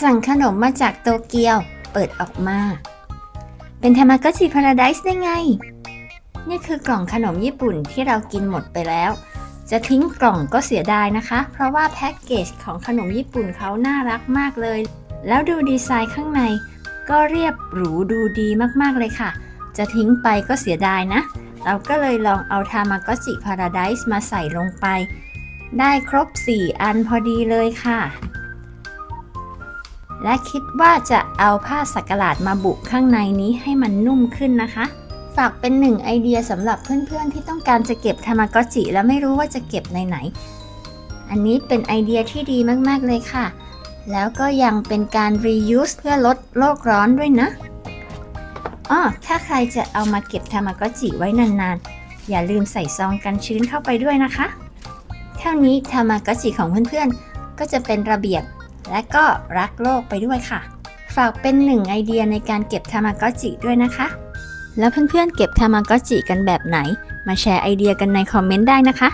สั่งขนมมาจากโตเกียว เปิดออกมา เป็นทามาโกจิพาราไดซ์ได้ไง นี่คือกล่องขนมญี่ปุ่นที่เรากินหมดไปแล้ว จะทิ้งกล่องก็เสียดายนะคะ เพราะว่าแพ็กเกจของขนมญี่ปุ่นเขาน่ารักมากเลย แล้วดูดีไซน์ข้างใน ก็เรียบหรูดูดีมากๆเลยค่ะ จะทิ้งไปก็เสียดายนะ เราก็เลยลองเอาทามาโกจิพาราไดซ์มาใส่ลงไป ได้ครบ 4 อันพอดีเลยค่ะ และคิดว่าจะเอาผ้าสักหลาดมาบุข้างในนี้ให้มันนุ่มขึ้นนะคะ ฝากเป็นหนึ่งไอเดียสำหรับเพื่อนๆที่ต้องการจะเก็บทามาโกจิและไม่รู้ว่าจะเก็บในไหน อันนี้เป็นไอเดียที่ดีมากๆเลยค่ะ แล้วก็ยังเป็นการ reuse เพื่อลดโลกร้อนด้วยนะอ้อถ้าใครจะเอามาเก็บทามาโกจิไว้นานๆ อย่าลืมใส่ซองกันชื้นเข้าไปด้วยนะคะ เท่านี้ทามาโกจิของเพื่อนๆ ก็จะเป็นระเบียบ และก็รักโลกไปด้วยค่ะ ฝากเป็นหนึ่งไอเดียในการเก็บทามาโกจิด้วยนะคะ แล้วเพื่อนๆเก็บทามาโกจิกันแบบไหน มาแชร์ไอเดียกันในคอมเมนต์ได้นะคะ